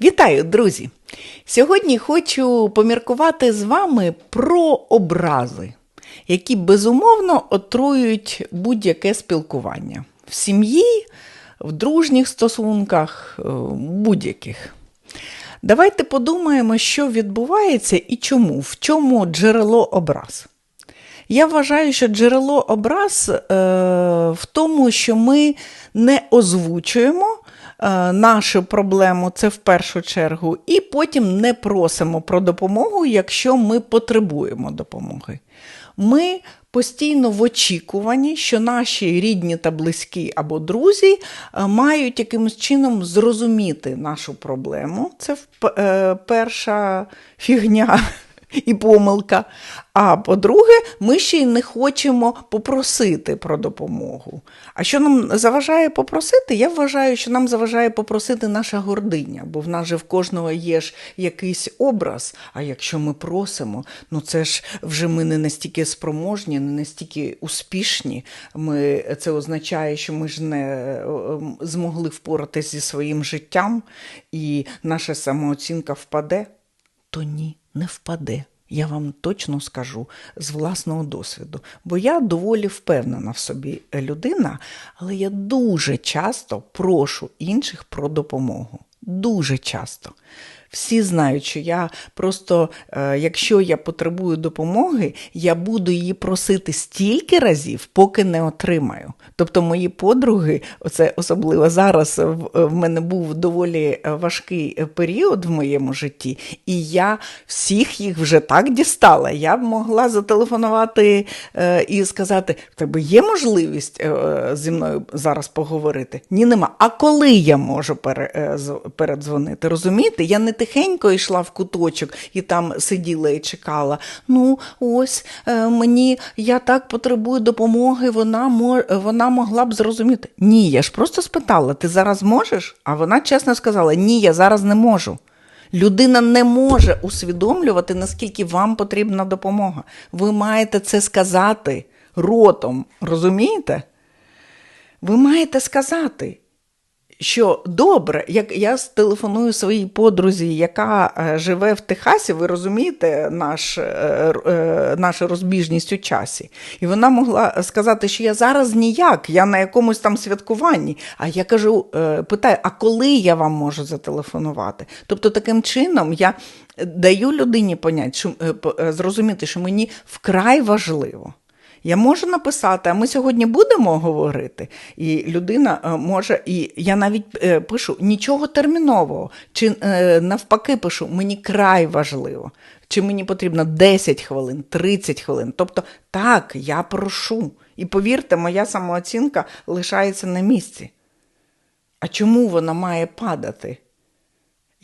Вітаю, друзі! Сьогодні хочу поміркувати з вами про образи, які безумовно отруюють будь-яке спілкування в сім'ї, в дружніх стосунках, е, будь-яких. Давайте подумаємо, що відбувається і чому, в чому джерело образ. Я вважаю, що джерело образ е, в тому, що ми не озвучуємо нашу проблему, це в першу чергу, і потім не просимо про допомогу, якщо ми потребуємо допомоги. Ми постійно в очікуванні, що наші рідні та близькі або друзі е, мають якимось чином зрозуміти нашу проблему. Це е, перша фігня і помилка. А по-друге, ми ще й не хочемо попросити про допомогу. А що нам заважає попросити? Я вважаю, що нам заважає попросити наша гординя, бо в нас же в кожного є ж якийсь образ. А якщо ми просимо, ну це ж вже ми не настільки спроможні, не настільки успішні. Ми, це означає, що ми ж не е, змогли впоратися зі своїм життям, і наша самооцінка впаде то ні, не впаде. Я вам точно скажу з власного досвіду, бо я доволі впевнена в собі людина, але я дуже часто прошу інших про допомогу. Дуже часто. Всі знають, що я просто, е, якщо я потребую допомоги, я буду її просити стільки разів, поки не отримаю. Тобто мої подруги, оце особливо зараз в, мене був доволі е, важкий період в моєму житті, і я всіх їх вже так дістала. Я б могла зателефонувати е, і сказати: в тебе є можливість зі мною зараз поговорити? Ні, нема. А коли я можу передзвонити? Розумієте? Я не тихенько йшла в куточок і там сиділа і чекала. Ну, ось е, мені я так потребую допомоги, вона, вона могла б зрозуміти. Ні, я ж просто спитала, ти зараз можеш? А вона чесно сказала: ні, я зараз не можу. Людина не може усвідомлювати, наскільки вам потрібна допомога. Ви маєте це сказати ротом, розумієте? Ви маєте сказати, що добре, як я телефоную своїй подрузі, яка е, живе в Техасі, ви розумієте наш, е, е, нашу розбіжність у часі. І вона могла сказати, що я зараз ніяк, я на якомусь там святкуванні. А я кажу, питаю, а коли я вам можу зателефонувати? Тобто, таким чином я даю людині понять, що, зрозуміти, що мені вкрай важливо. Я можу написати, а ми сьогодні будемо говорити. І людина е, може, і я навіть е, пишу нічого термінового, чи е, навпаки пишу, мені край важливо, чи мені потрібно 10 хвилин, 30 хвилин. Тобто, так, я прошу. І повірте, моя самооцінка лишається на місці. А чому вона має падати?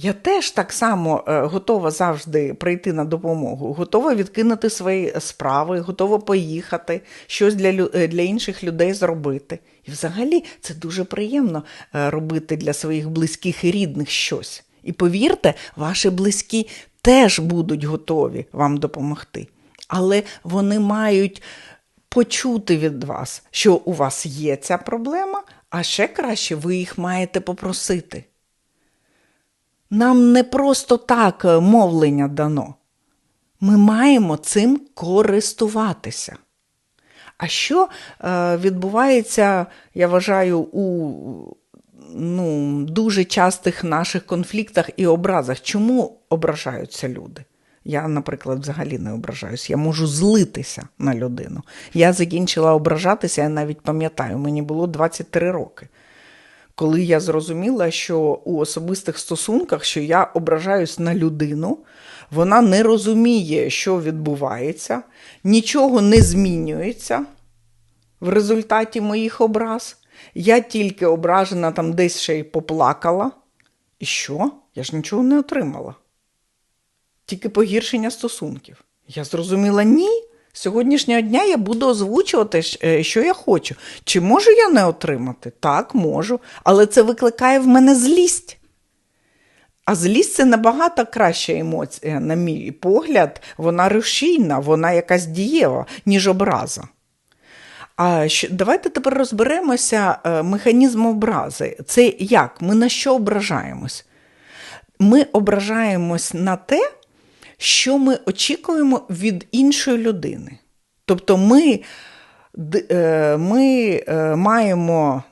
Я теж так само е, готова завжди прийти на допомогу, готова відкинути свої справи, готова поїхати, щось для, е, для інших людей зробити. І взагалі це дуже приємно е, робити для своїх близьких і рідних щось. І повірте, ваші близькі теж будуть готові вам допомогти. Але вони мають почути від вас, що у вас є ця проблема, а ще краще ви їх маєте попросити. Нам не просто так е, мовлення дано. Ми маємо цим користуватися. А що е, відбувається, я вважаю, у ну, дуже частих наших конфліктах і образах? Чому ображаються люди? Я, наприклад, взагалі не ображаюсь. Я можу злитися на людину. Я закінчила ображатися, я навіть пам'ятаю, мені було 23 роки коли я зрозуміла, що у особистих стосунках, що я ображаюсь на людину, вона не розуміє, що відбувається, нічого не змінюється в результаті моїх образ. Я тільки ображена там десь ще й поплакала. І що? Я ж нічого не отримала. Тільки погіршення стосунків. Я зрозуміла, ні. Сьогоднішнього дня я буду озвучувати, е, що я хочу. Чи можу я не отримати? Так, можу. Але це викликає в мене злість. А злість це набагато краща емоція, на мій погляд, вона рушійна, вона якась дієва, ніж образа. А що, давайте тепер розберемося е, механізм образи. Це як? Ми на що ображаємось? ми ображаємось на те, що ми очікуємо від іншої людини. Тобто ми е, ми е, маємо,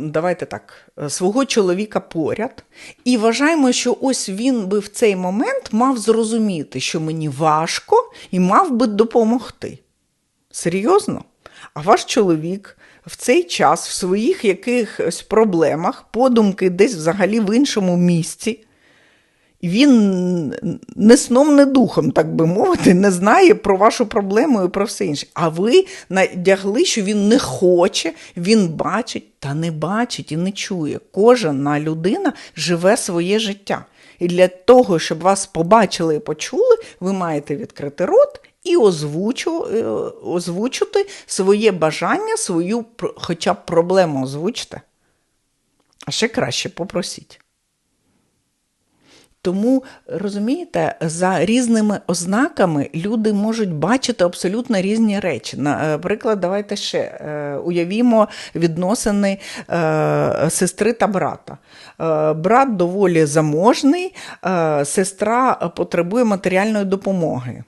давайте так, свого чоловіка поряд і вважаємо, що ось він би в цей момент мав зрозуміти, що мені важко і мав би допомогти. Серйозно? А ваш чоловік в цей час в своїх якихось проблемах, подумки десь взагалі в іншому місці. Він не сном, не духом, так би мовити, не знає про вашу проблему і про все інше. А ви надягли, що він не хоче, він бачить та не бачить і не чує. Кожна людина живе своє життя. І для того, щоб вас побачили і почули, ви маєте відкрити рот і озвучу, е, озвучити своє бажання, свою хоча б проблему озвучте. А ще краще попросіть. Тому, розумієте, за різними ознаками люди можуть бачити абсолютно різні речі. Наприклад, давайте ще е, уявімо відносини е, сестри та брата. Брат доволі заможний, сестра потребує матеріальної допомоги.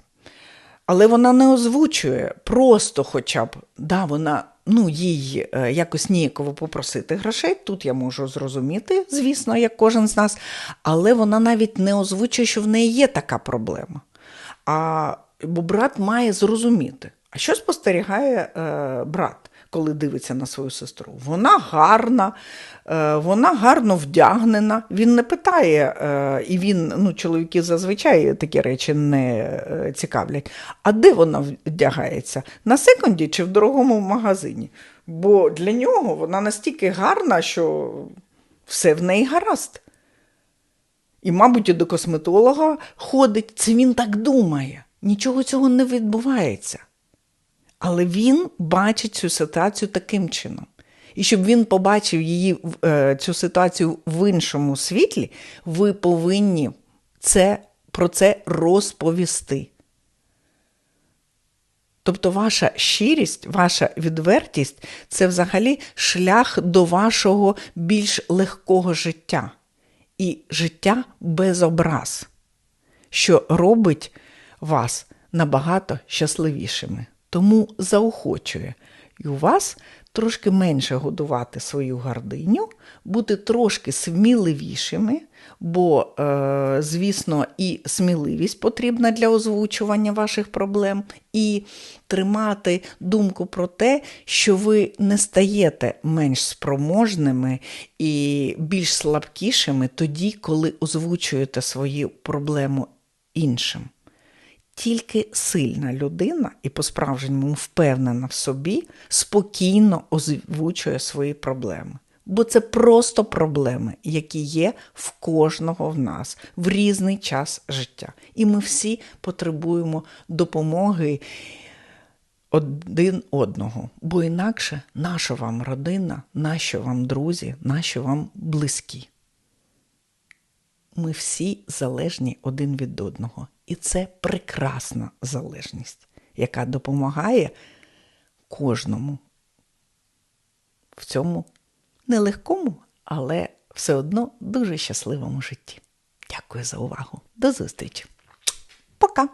Але вона не озвучує просто хоча б, да, вона ну, їй е, якось ніяково попросити грошей. Тут я можу зрозуміти, звісно, як кожен з нас, але вона навіть не озвучує, що в неї є така проблема. А, Бо брат має зрозуміти, а що спостерігає е, брат? Коли дивиться на свою сестру. Вона гарна, е, вона гарно вдягнена. Він не питає, е, і він, ну, чоловіки зазвичай такі речі не е, цікавлять. А де вона вдягається? На секунді чи в дорогому магазині? Бо для нього вона настільки гарна, що все в неї гаразд. І, мабуть, і до косметолога ходить. Це він так думає. Нічого цього не відбувається. Але він бачить цю ситуацію таким чином. І щоб він побачив її, е, цю ситуацію в іншому світлі, ви повинні це, про це розповісти. Тобто ваша щирість, ваша відвертість це взагалі шлях до вашого більш легкого життя і життя без образ, що робить вас набагато щасливішими. Тому заохочує і у вас трошки менше годувати свою гординю, бути трошки сміливішими, бо, е, звісно, і сміливість потрібна для озвучування ваших проблем, і тримати думку про те, що ви не стаєте менш спроможними і більш слабкішими тоді, коли озвучуєте свою проблему іншим. Тільки сильна людина і по-справжньому впевнена в собі, спокійно озвучує свої проблеми. Бо це просто проблеми, які є в кожного в нас в різний час життя. І ми всі потребуємо допомоги один одного. Бо інакше наша вам родина, нащо вам друзі, нащо вам близькі. Ми всі залежні один від одного. І це прекрасна залежність, яка допомагає кожному в цьому нелегкому, але все одно дуже щасливому житті. Дякую за увагу. До зустрічі. Пока!